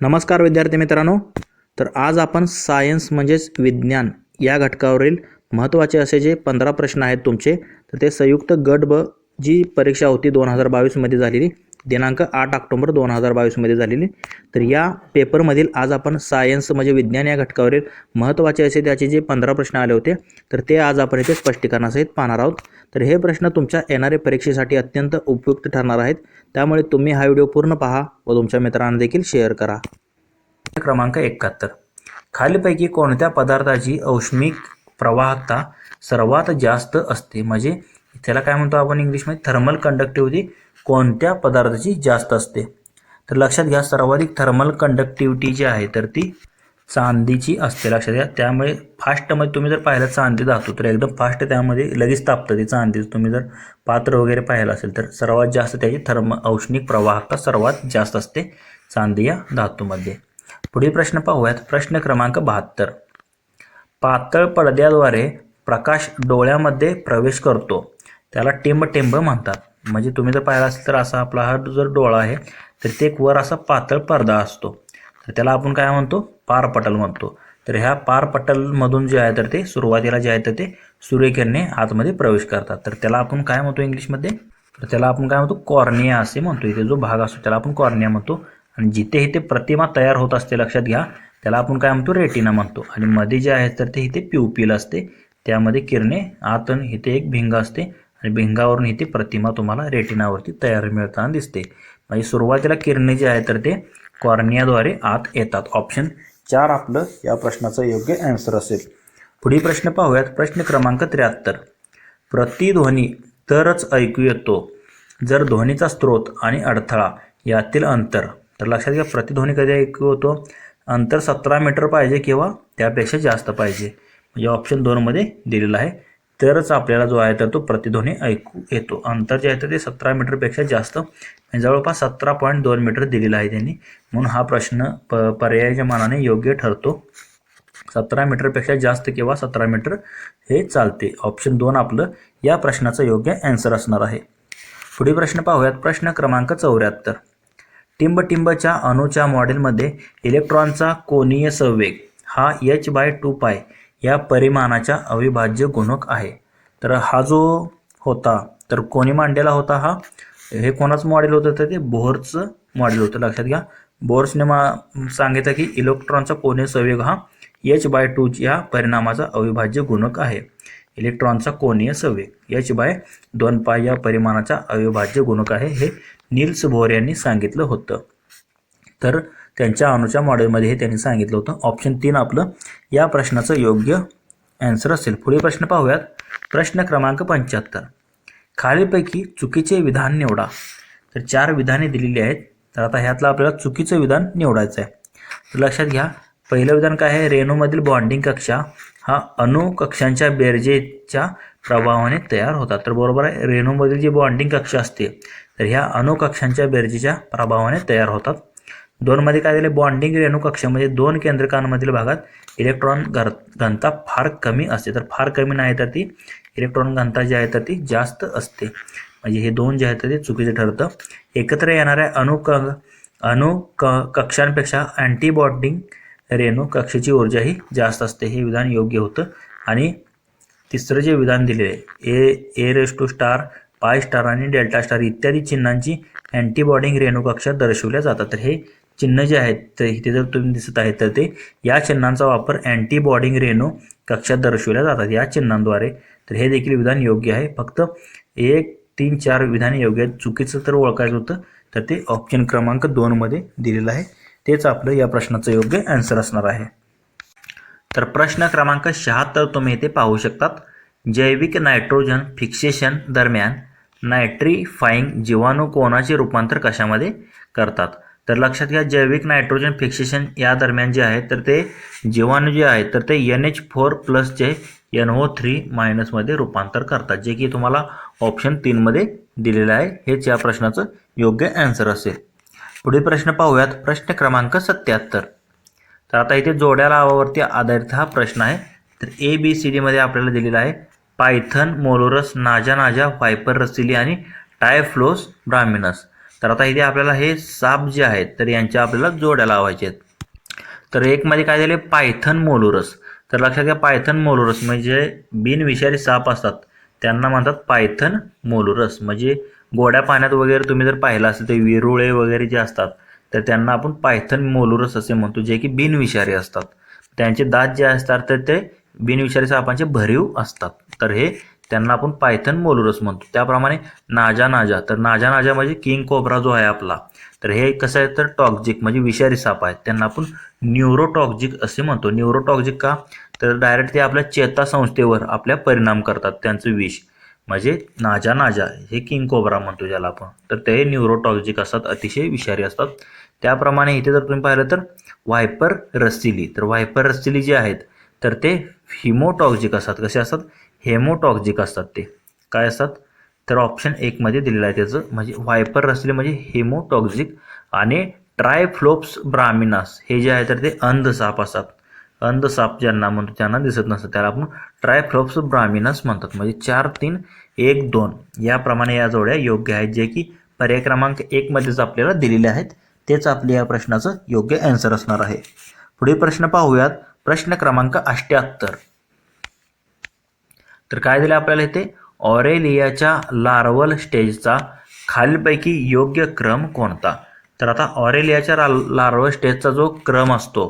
नमस्कार विद्यार्थी मित्रांनो. तर आज आपण सायन्स म्हणजेच विज्ञान या घटकावरील महत्त्वाचे असे जे पंधरा प्रश्न आहेत तुमचे तर ते संयुक्त गट ब जी परीक्षा होती दोन हजार बावीसमध्ये झालेली दिनांक आठ ऑक्टोबर दोन हजार बावीसमध्ये झालेली तर या पेपरमधील आज आपण सायन्स म्हणजे विज्ञान या घटकावरील महत्त्वाचे असे त्याचे जे पंधरा प्रश्न आले होते तर ते आज आपण इथे स्पष्टीकरणासहित पाहणार आहोत. तर हे प्रश्न तुमच्या येणाऱ्या परीक्षेसाठी अत्यंत उपयुक्त ठरणार आहेत. त्यामुळे तुम्ही हा व्हिडिओ पूर्ण पहा व तुमच्या मित्रांना देखील शेअर करा. क्रमांक एकाहत्तर. खालीपैकी कोणत्या पदार्थाची औष्मिक प्रवाहकता सर्वात जास्त असते? म्हणजे त्याला काय म्हणतो आपण इंग्लिशमध्ये? थर्मल कंडक्टिव्हिटी कोणत्या पदार्थाची जास्त असते? तर लक्षात घ्या सर्वाधिक थर्मल कंडक्टिव्हिटी जी आहे तर ती चांदीची असते लक्षात घ्या. त्यामुळे फास्टमध्ये तुम्ही जर पाहिलं चांदी धातू तर एकदम फास्ट त्यामध्ये लगेच तापतं ते चांदी. तुम्ही जर पात्र वगैरे पाहिलं असेल तर सर्वात जास्त त्याची थर्म औष्णिक प्रवाहकता सर्वात जास्त असते चांदी या धातूमध्ये. पुढील प्रश्न पाहूयात. प्रश्न क्रमांक बहात्तर. पातळ पडद्याद्वारे प्रकाश डोळ्यामध्ये प्रवेश करतो. त्याला टेंब टेंब म्हणतात. म्हणजे तुम्ही जर पाहिला असेल तर असा आपला हा जर डोळा आहे तर ते एक वर असा पातळ पडदा असतो. तर त्याला आपण काय म्हणतो? पारपटल म्हणतो. तर ह्या पारपटलमधून जे आहे तर ते सुरुवातीला जे आहे तर ते सूर्यकिरणे आतमध्ये प्रवेश करतात. तर त्याला आपण काय म्हणतो इंग्लिशमध्ये? तर त्याला आपण काय म्हणतो? कॉर्निया असे म्हणतो. इथे जो भाग असतो त्याला आपण कॉर्निया म्हणतो. आणि जिथे इथे प्रतिमा तयार होत असते लक्षात घ्या त्याला आपण काय म्हणतो? रेटिना म्हणतो. आणि मध्ये जे आहे तर ते इथे प्युपिल असते. त्यामध्ये किरणे आतन इथे एक भिंग असते. आणि भिंगावरून इथे प्रतिमा तुम्हाला रेटिनावरती तयार मिळताना दिसते. म्हणजे सुरुवातीला किरणे जे आहे तर ते कॉर्नियाद्वारे आत येतात. ऑप्शन चार आपलं या प्रश्नाचं योग्य ॲन्सर असेल. पुढील प्रश्न पाहूयात. प्रश्न क्रमांक त्र्याहत्तर. प्रतिध्वनी तरच ऐकू येतो. जर ध्वनीचा स्रोत आणि अडथळा यातील अंतर तर लक्षात घ्या प्रतिध्वनी कधी ऐकू येतो अंतर सतरा मीटर पाहिजे किंवा त्यापेक्षा जास्त पाहिजे? म्हणजे ऑप्शन दोनमध्ये दिलेलं आहे. तरच आपल्याला जो आहे तर तो प्रतिध्वनी ऐकू येतो. अंतर जे आहे तर ते सतरा मीटरपेक्षा जास्त म्हणजे जवळपास सतरा पॉईंट दोन मीटर दिलेला आहे त्यांनी. म्हणून हा प्रश्न प पर्यायाच्या मानाने योग्य ठरतो. सतरा मीटरपेक्षा जास्त किंवा सतरा मीटर हे चालते. ऑप्शन दोन आपलं या प्रश्नाचं योग्य आन्सर असणार आहे. पुढील प्रश्न पाहूयात. प्रश्न क्रमांक चौऱ्याहत्तर. टिंबटिंबच्या अणूच्या मॉडेलमध्ये इलेक्ट्रॉनचा कोनीय संवेग हा एच बाय टू पाय या परिमाणाच्या अविभाज्य गुणक आहे. तर हा जो होता तर कोणी मांडलेला होता हा? हे कोणाचं मॉडेल होतं तर ते बोहरचं मॉडेल होतं. लक्षात घ्या. बोर्सने मा सांगितलं की इलेक्ट्रॉनचा कोनीय संवेग हा एच बाय टू या परिणामाचा अविभाज्य गुणक आहे. इलेक्ट्रॉनचा कोनीय संवेग. एच बाय दोन पाय या परिमाणाचा अविभाज्य गुणक आहे हे नील्स बोहर यांनी सांगितलं होतं. तर त्यांच्या अणूच्या मॉडेलमध्ये हे त्यांनी सांगितलं होतं. ऑप्शन तीन आपलं या प्रश्नाचं योग्य ॲन्सर असेल. पुढील प्रश्न पाहूयात. प्रश्न क्रमांक पंच्याहत्तर. खालीलपैकी चुकीचे विधान निवडा. तर चार विधाने दिलेली आहेत. तर आता ह्यातलं आपल्याला चुकीचं विधान निवडायचं आहे तर लक्षात घ्या पहिलं विधान काय आहे? रेणूमधील बॉन्डिंग कक्षा हा अणु कक्षांच्या बेरजेच्या प्रभावाने तयार होतात तर बरोबर आहे रेणूमधील जी बॉन्डिंग कक्षा असते तर ह्या अणु कक्षांच्या बेरजेच्या प्रभावाने तयार होतात. दोनमध्ये काय झाले बॉन्डिंग रेणू कक्षामध्ये दोन केंद्रकांमधील भागात इलेक्ट्रॉन घर घनता फार कमी असते. तर फार कमी नाही तर ती इलेक्ट्रॉन घनता जी आहे तर ती जास्त असते. म्हणजे हे दोन जे आहेत ते चुकीचं ठरतं. एकत्र येणाऱ्या अणुक अणु क कक्षांपेक्षा अँटीबॉन्डिंग रेणू कक्षेची ऊर्जा ही जास्त असते. हे विधान योग्य होतं. आणि तिसरं जे विधान दिले आहे ए ए raise to star pi star आणि डेल्टा स्टार इत्यादी चिन्हांची अँटीबॉडिंग रेणू कक्षा दर्शवल्या जातात. तर हे चिन्ह जे आहेत तर इथे जर तुम्ही दिसत आहेत तर ते या चिन्हांचा वापर अँटीबॉडिंग रेणू कक्षात दर्शवल्या जातात. या चिन्हांद्वारे तर हे देखील विधान योग्य आहे. फक्त एक तीन चार विधाने योग्य आहेत. चुकीचं तर ओळखायचं होतं तर ते ऑप्शन क्रमांक दोनमध्ये दिलेलं आहे. तेच आपलं या प्रश्नाचं योग्य आन्सर असणार आहे. तर प्रश्न क्रमांक शहात्तर तुम्ही इथे पाहू शकतात. जैविक नायट्रोजन फिक्सेशन दरम्यान नायट्रीफाईंग जीवाणू कोणाचे रूपांतर कशामध्ये करतात? तर लक्षात घ्या जैविक नायट्रोजन फिक्सेशन या दरम्यान जे आहे तर ते जीवाणू जे आहेत तर ते एन एच फोर प्लसचे एन ओ थ्री मायनसमध्ये रूपांतर करतात. जे की तुम्हाला ऑप्शन तीनमध्ये दिलेलं आहे. हेच या प्रश्नाचं योग्य ॲन्सर असेल. पुढील प्रश्न पाहूयात. प्रश्न क्रमांक सत्याहत्तर. तर आता इथे जोड्या लावावरती आधारित हा प्रश्न आहे. तर ए बी सी डीमध्ये आपल्याला दिलेला आहे पायथन मोलोरस नाजा नाजा वायपर रसिली आणि टायफ्लोस ब्राह्मिनस. तर आता इथे आपल्याला हे साप जे आहेत तर यांच्या आपल्याला जोड्या लावायचे आहेत. तर एकमध्ये काय झाले? Python molurus. तर लक्षात घ्या पायथन मोलुरस म्हणजे बिनविषारी साप असतात. त्यांना म्हणतात पायथन मोलुरस. म्हणजे गोड्या पाण्यात वगैरे तुम्ही जर पाहिलं असेल ते विरुळे वगैरे जे असतात तर त्यांना आपण पायथन मोलुरस असे म्हणतो जे की बिनविषारी असतात. त्यांचे दात जे असतात तर ते बिनविषारी सापांचे भरीव असतात. तर हे त्यांना आपण पायथन मोलुरस म्हणतो. त्याप्रमाणे नाजा नाजा. तर नाजा नाजा म्हणजे किंग कोबरा जो आहे आपला. तर हे कसं आहे? तर टॉक्झिक म्हणजे विषारी साप आहेत त्यांना आपण न्यूरोटॉक्झिक असे म्हणतो. न्यूरोटॉक्झिक का? तर डायरेक्ट ते आपल्या चेतासंस्थेवर आपल्या परिणाम करतात त्यांचं विष. म्हणजे नाजा नाजा हे किंग कोबरा म्हणतो ज्याला आपण. तर ते न्यूरोटॉक्झिक असतात. अतिशय विषारी असतात. त्याप्रमाणे इथे जर तुम्ही पाहिलं तर व्हायपर रस्सिली. तर व्हायपर रस्सिली जे आहेत तर ते हिमोटॉक्झिक असतात. कसे असतात? हेमोटॉक्झिक असतात ते. काय असतात? तर ऑप्शन एकमध्ये दिलेलं आहे त्याचं म्हणजे व्हायपर रसले म्हणजे हेमोटॉक्झिक आणि ट्रायफ्लोप्स ब्रामिनास हे जे आहे तर ते अंधसाप असतात. अंधसाप ज्यांना म्हणतो त्यांना दिसत नसतं त्याला आपण ट्रायफ्लोप्स ब्रामिनस म्हणतात. म्हणजे चार तीन एक दोन. याप्रमाणे या जोड्या योग्य आहेत. जे की पर्याय क्रमांक एकमध्येच आपल्याला दिलेले आहेत. तेच आपल्या या प्रश्नाचं योग्य ॲन्सर असणार आहे. पुढे प्रश्न पाहूयात. प्रश्न क्रमांक अष्ट्याहत्तर तर काय दिलं आपल्याला इथे? ऑरेलियाच्या लार्वल स्टेजचा खालीलपैकी योग्य क्रम कोणता? तर आता ऑरेलियाच्या लार्वल स्टेजचा जो क्रम असतो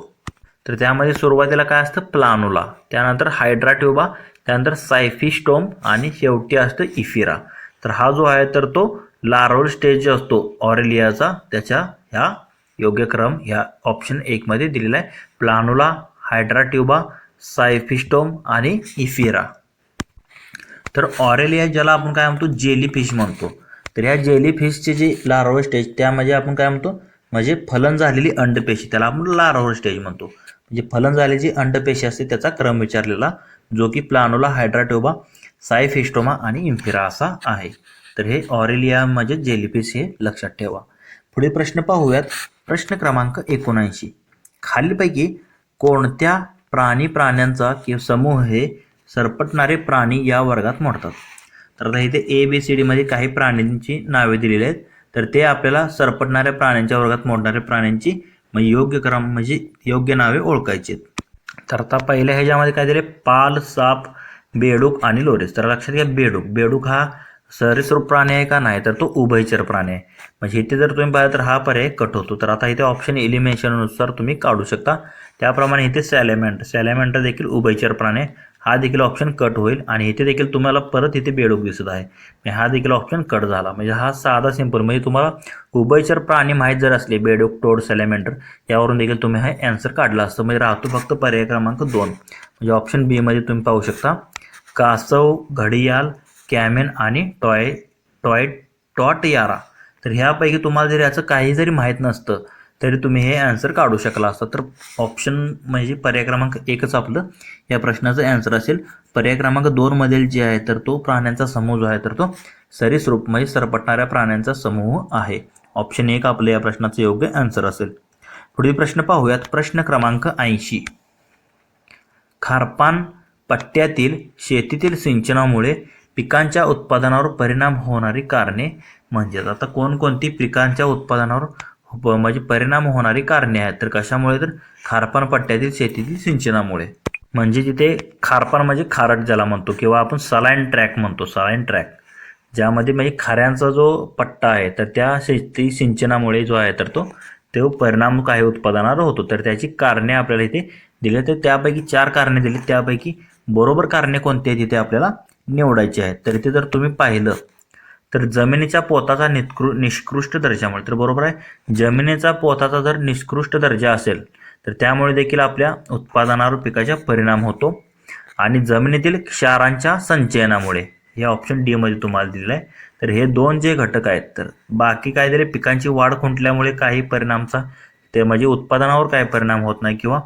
तर त्यामध्ये सुरुवातीला काय असतं? प्लानुला. त्यानंतर हायड्राट्युबा त्यानंतर सायफिस्टोम आणि शेवटी असतं इफिरा. तर हा जो आहे तर तो लार्वल स्टेज जो असतो ऑरेलियाचा त्याच्या ह्या योग्य क्रम ह्या ऑप्शन एकमध्ये दिलेला आहे. प्लानुला हायड्राट्युबा सायफिस्टोम आणि इफिरा. तर ऑरेलिया ज्याला आपण काय म्हणतो? जेलीफिश म्हणतो. तर ह्या जेलीफिशचे जे लार्वल स्टेज त्यामध्ये आपण काय म्हणतो? म्हणजे फलन झालेली अंडपेशी त्याला आपण लार्वल स्टेज म्हणतो. म्हणजे फलन झालेली जी अंडपेशी असते त्याचा क्रम विचारलेला जो की प्लानोला हायड्राटोबा सायफिस्टोमा आणि इम्फिरा असा आहे. तर हे ऑरेलिया म्हणजे जेलीफिश हे लक्षात ठेवा. पुढे प्रश्न पाहूयात. प्रश्न क्रमांक एकोणऐंशी. खालीलपैकी कोणत्या प्राणी प्राण्यांचा किंवा समूह हे सरपटणारे प्राणी या वर्गात मोडतात. तर आता इथे ए बी सी डीमध्ये काही प्राण्यांची नावे दिलेली आहेत. तर ते आपल्याला सरपटणाऱ्या प्राण्यांच्या वर्गात मोडणाऱ्या प्राण्यांची मग योग्य क्रम म्हणजे योग्य नावे ओळखायची तर आता पहिल्या ह्याच्यामध्ये काय दिले? पाल साप बेडूक आणि लोरेस. तर लक्षात घ्या बेडूक. बेडूक हा सरीसृप प्राणी आहे का नाही? तर तो उभयचर प्राणी आहे. म्हणजे इथे जर तुम्ही पाहिलं तर हा पर्याय कट होतो. तर आता इथे ऑप्शन एलिमिनेशननुसार तुम्ही काढू शकता. त्याप्रमाणे इथे सॅलेमेंट सॅलेमेंट देखील उभयचर प्राणी आहे. हा देखील ऑप्शन कट होईल आणि इथे देखील तुम्हाला परत इथे बेडूक दिसत आहे. म्हणजे हा देखील ऑप्शन कट झाला. म्हणजे हा साधा सिंपल म्हणजे तुम्हाला उभयचर प्राणी माहीत जर असले बेडूक टोड सॅलेमेंटर यावरून देखील तुम्ही हा अँसर काढला असतं. म्हणजे राहतो फक्त पर्याय क्रमांक दोन. म्हणजे ऑप्शन बीमध्ये तुम्ही पाहू शकता कासव घडियाल कॅमेन आणि टॉय टॉय टॉट यारा. तर ह्यापैकी तुम्हाला जर याचं काही जरी माहीत नसतं तरी तुम्ही हे आन्सर काढू शकला असता. तर ऑप्शन म्हणजे पर्याय क्रमांक एकच आपलं. या प्रश्नाचं आन्सर असेल. पर्याय क्रमांक दोनमधील जे आहे तर तो प्राण्यांचा समूह जो आहे तर तो सरीसरूप म्हणजे सरपटणाऱ्या प्राण्यांचा समूह आहे. ऑप्शन एक आपलं या प्रश्नाचं योग्य आन्सर असेल. पुढील प्रश्न पाहूयात. प्रश्न क्रमांक ऐंशी. खारपान पट्ट्यातील शेतीतील सिंचनामुळे पिकांच्या उत्पादनावर परिणाम होणारी कारणे म्हणजेच आता कोणकोणती पिकांच्या उत्पादनावर म्हणजे परिणाम होणारी कारणे आहेत. तर कशामुळे? तर खारपान पट्ट्यातील शेतीतील सिंचनामुळे. म्हणजे जिथे खारपान म्हणजे खारट ज्याला म्हणतो किंवा आपण सलाईन ट्रॅक म्हणतो सलाईन ट्रॅक. ज्यामध्ये म्हणजे खाऱ्यांचा जो पट्टा आहे तर त्या शेती सिंचनामुळे जो आहे तर तो तो परिणाम काही उत्पादनावर होतो. तर त्याची कारणे आपल्याला इथे दिली. तर त्यापैकी चार कारणे दिली. त्यापैकी बरोबर कारणे कोणती आहेत? तिथे आपल्याला निवडायची आहेत. तर इथे जर तुम्ही पाहिलं तर जमिनीच्या पोताचा निकृ निष्कृष्ट दर्जामुळे तर बरोबर आहे. जमिनीचा पोताचा जर निष्कृष्ट दर्जा असेल तर त्यामुळे देखील आपल्या उत्पादनावर पिकाचा परिणाम होतो. आणि जमिनीतील क्षारांच्या संचयनामुळे हे ऑप्शन डी मध्ये तुम्हाला दिलेलं आहे. तर हे दोन जे घटक आहेत तर बाकी काय दिले पिकांची वाढ खुंटल्यामुळे काही परिणामचा ते म्हणजे उत्पादनावर काय परिणाम होत नाही किंवा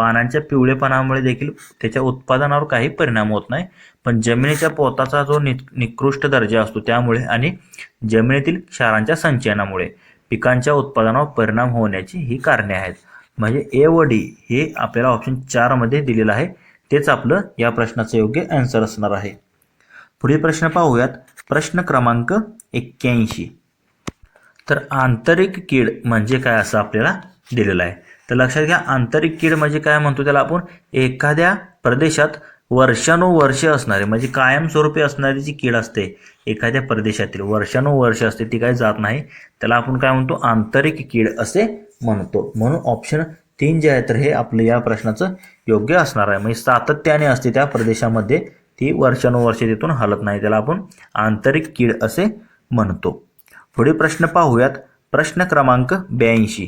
पानांच्या पिवळेपणामुळे देखील त्याच्या उत्पादनावर काही परिणाम होत नाही. पण जमिनीच्या पोताचा जो नि निकृष्ट दर्जा असतो त्यामुळे आणि जमिनीतील क्षारांच्या संचयनामुळे पिकांच्या उत्पादनावर परिणाम होण्याची ही कारणे आहेत. म्हणजे ए व डी हे आपल्याला ऑप्शन चारमध्ये दिलेलं आहे. तेच आपलं या प्रश्नाचं योग्य आन्सर असणार आहे. पुढील प्रश्न पाहूयात. प्रश्न क्रमांक एक्क्याऐंशी. तर आंतरिक कीड म्हणजे काय असं आपल्याला दिलेलं आहे. तर लक्षात घ्या आंतरिक कीड म्हणजे काय म्हणतो त्याला आपण? एखाद्या प्रदेशात वर्षानुवर्षे असणारे म्हणजे कायमस्वरूपी असणारी जी कीड असते एखाद्या प्रदेशातील वर्षानुवर्ष असते ती काय जात नाही. त्याला आपण काय म्हणतो? आंतरिक कीड असे म्हणतो. म्हणून ऑप्शन तीन जे आहे तर हे आपलं या प्रश्नाचं योग्य असणार आहे. म्हणजे सातत्याने असते त्या प्रदेशामध्ये ती वर्षानुवर्षे तिथून हलत नाही. त्याला आपण आंतरिक कीड असे म्हणतो. पुढे प्रश्न पाहूयात. प्रश्न क्रमांक ब्याऐंशी.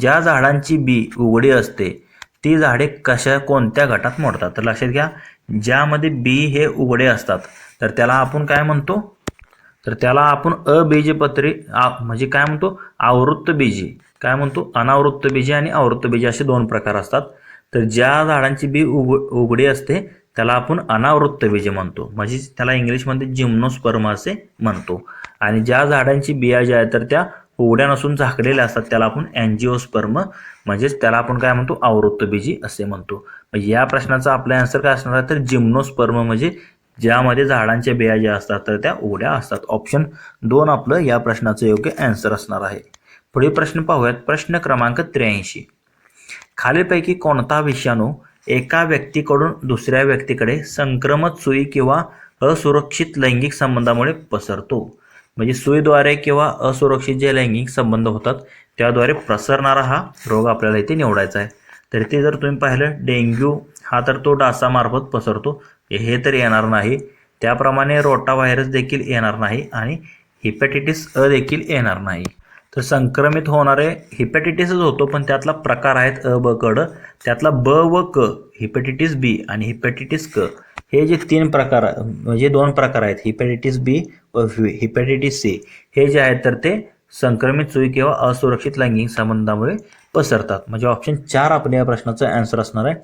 ज्या झाडांची बी उघडी असते ती झाडे कशा कोणत्या गटात मोडतात? तर लक्षात घ्या ज्यामध्ये बी हे उघडे असतात तर त्याला आपण काय म्हणतो? तर त्याला आपण अबीजपत्री म्हणजे काय म्हणतो? आवृत्त बीजी. काय म्हणतो? अनावृत्त बीजी आणि आवृत्त बीजी असे दोन प्रकार असतात. तर ज्या झाडांची बी उघ उघडी असते त्याला आपण अनावृत्त बीजे म्हणतो. म्हणजे त्याला इंग्लिशमध्ये जिम्नोस्पर्म असे म्हणतो. आणि ज्या झाडांची बिया ज्या आहेत तर त्या उघड्या नसून झाकलेल्या असतात. त्याला आपण अँजिओस्पर्म म्हणजेच त्याला आपण काय म्हणतो? आवृत्त बीजी असे म्हणतो. म्हणजे या प्रश्नाचा आपला आन्सर काय असणार आहे? तर जिम्नोस्पर्म म्हणजे ज्यामध्ये झाडांच्या बिया ज्या असतात तर त्या उघड्या असतात. ऑप्शन दोन आपलं या प्रश्नाचं योग्य आन्सर असणार आहे. पुढे प्रश्न पाहूयात. प्रश्न क्रमांक त्र्याऐंशी. खालीलपैकी कोणता विषाणू एका व्यक्तीकडून दुसऱ्या व्यक्तीकडे संक्रमत सुई किंवा असुरक्षित लैंगिक संबंधामुळे पसरतो? म्हणजे सुईद्वारे किंवा असुरक्षित जे लैंगिक संबंध होतात त्याद्वारे प्रसरणारा हा रोग आपल्याला इथे निवडायचा आहे. तर ते जर तुम्ही पाहिलं डेंग्यू हा तर तो डासामार्फत पसरतो. हे तर येणार नाही. त्याप्रमाणे रोटा व्हायरस देखील येणार नाही आणि हिपॅटिटिस अ देखील येणार नाही. तर संक्रमित होणारे हिपॅटिटिसच होतो पण त्यातला प्रकार आहेत अ ब कड त्यातला ब व क हिपॅटिटिस बी आणि हिपॅटिटिस क हे जे तीन प्रकार म्हणजे दोन प्रकार आहेत हिपॅटायटिस बी व हिपॅटायटिस सी हे जे आहेत तर ते संक्रमित सुई किंवा असुरक्षित लैंगिक संबंधामुळे पसरतात. म्हणजे ऑप्शन चार आपल्या या प्रश्नाचं आन्सर असणार आहे.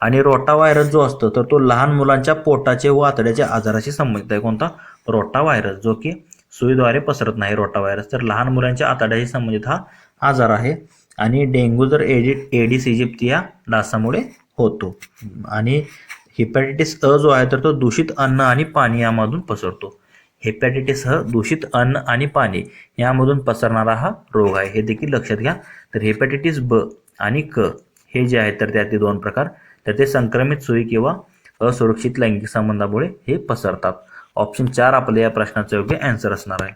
आणि रोटा व्हायरस जो असतो तर तो लहान मुलांच्या पोटाचे व आतड्याच्या आजाराशी संबंधित आहे. कोणता? रोटा व्हायरस जो की सुईद्वारे पसरत नाही रोटा व्हायरस तर लहान मुलांच्या आतड्याशी संबंधित हा आजार आहे. आणि डेंग्यू जर एडि एडिस इजिप्ती या डासामुळे होतो. आणि हेपॅटायटिस अ जो आहे तर तो दूषित अन्न आणि पाणी यामधून पसरतो. हेपॅटायटिस ह दूषित अन्न आणि पाणी यामधून पसरणारा हा रोग आहे. हे देखील लक्षात घ्या. तर हेपॅटायटिस ब आणि क हे जे आहेत तर त्यातले दोन प्रकार. तर ते संक्रमित सोयी किंवा असुरक्षित लैंगिक संबंधामुळे हे पसरतात. ऑप्शन चार आपल्या या प्रश्नाचं योग्य अँसर असणार आहे.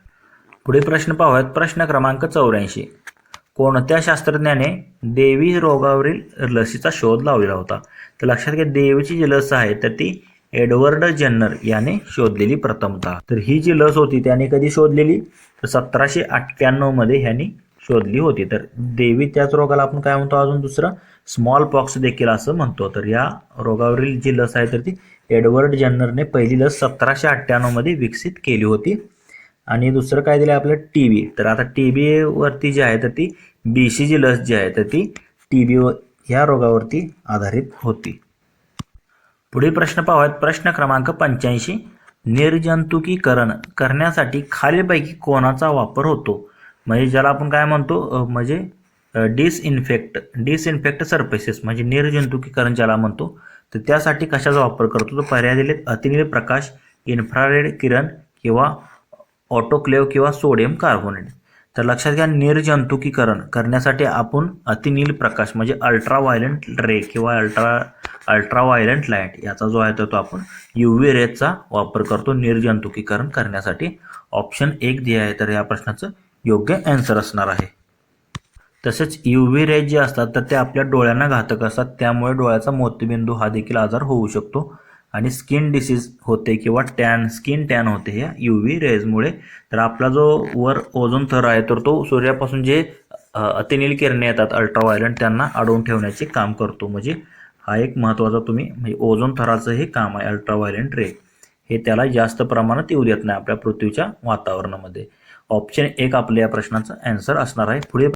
पुढे प्रश्न पाहूयात. प्रश्न क्रमांक चौऱ्याऐंशी. कोणत्या शास्त्रज्ञाने देवी रोगावरील लसीचा शोध लावलेला होता? तर लक्षात घ्या देवीची जी लस आहे तर ती एडवर्ड जेन्नर याने शोधलेली प्रथमतः तर ही जी लस होती त्याने कधी शोधलेली? तर सतराशे अठ्ठ्याण्णवमध्ये ह्यांनी शोधली होती. तर देवी त्याच रोगाला आपण काय म्हणतो अजून दुसरं? स्मॉल पॉक्स देखील असं म्हणतो. तर या रोगावरील जी लस आहे तर ती एडवर्ड जेन्नरने पहिली लस सतराशे अठ्ठ्याण्णवमध्ये विकसित केली होती. आणि दुसरं काय दिलं आपलं? टी बी तर आता टी बीवरती जी आहे तर ती बी सी जी लस जी आहे तर ती टी बी ह्या रोगावरती आधारित होती. पुढील प्रश्न पाहूयात. प्रश्न क्रमांक पंच्याऐंशी. निर्जंतुकीकरण करण्यासाठी खालीलपैकी कोणाचा वापर होतो? म्हणजे ज्याला आपण काय म्हणतो? म्हणजे डिसइन्फेक्ट डिसइन्फेक्ट सर्फेसेस म्हणजे निर्जंतुकीकरण ज्याला म्हणतो तर त्यासाठी कशाचा वापर करतो? तो पर्याय दिलेत अतिनील प्रकाश इन्फ्रारेड किरण किंवा ऑटोक्लेव किंवा सोडियम कार्बोनेट. तर लक्षात घ्या निर्जंतुकीकरण करण्यासाठी आपण अतिनील प्रकाश म्हणजे अल्ट्रा व्हायलंट रे किंवा अल्ट्रा अल्ट्रा व्हायलंट लाइट याचा जो आहे तो आपण यू व्ही रेजचा वापर करतो निर्जंतुकीकरण करण्यासाठी. ऑप्शन एक जे आहे तर या प्रश्नाचं योग्य अँसर असणार आहे. तसेच यू व्ही रेज जे असतात तर ते आपल्या डोळ्यांना घातक असतात. त्यामुळे डोळ्याचा मोतीबिंदू हा देखील आजार होऊ शकतो. आणि स्किन डिसीज होते किंवा टॅन स्किन टॅन होते या यू व्ही रेजमुळे तर आपला जो वर ओझोन थर आहे तर तो सूर्यापासून जे अतिनील किरणे येतात अल्ट्राव्हायलंट त्यांना अडवून ठेवण्याचे काम करतो. म्हणजे हा एक महत्त्वाचा तुम्ही म्हणजे ओझोन थराचं हे काम आहे अल्ट्राव्हायलंट रे हे त्याला जास्त प्रमाणात येऊ देत नाही आपल्या पृथ्वीच्या वातावरणामध्ये. ऑप्शन एक आपल्या या प्रश्नाचा आन्सर असणार आहे. पुढे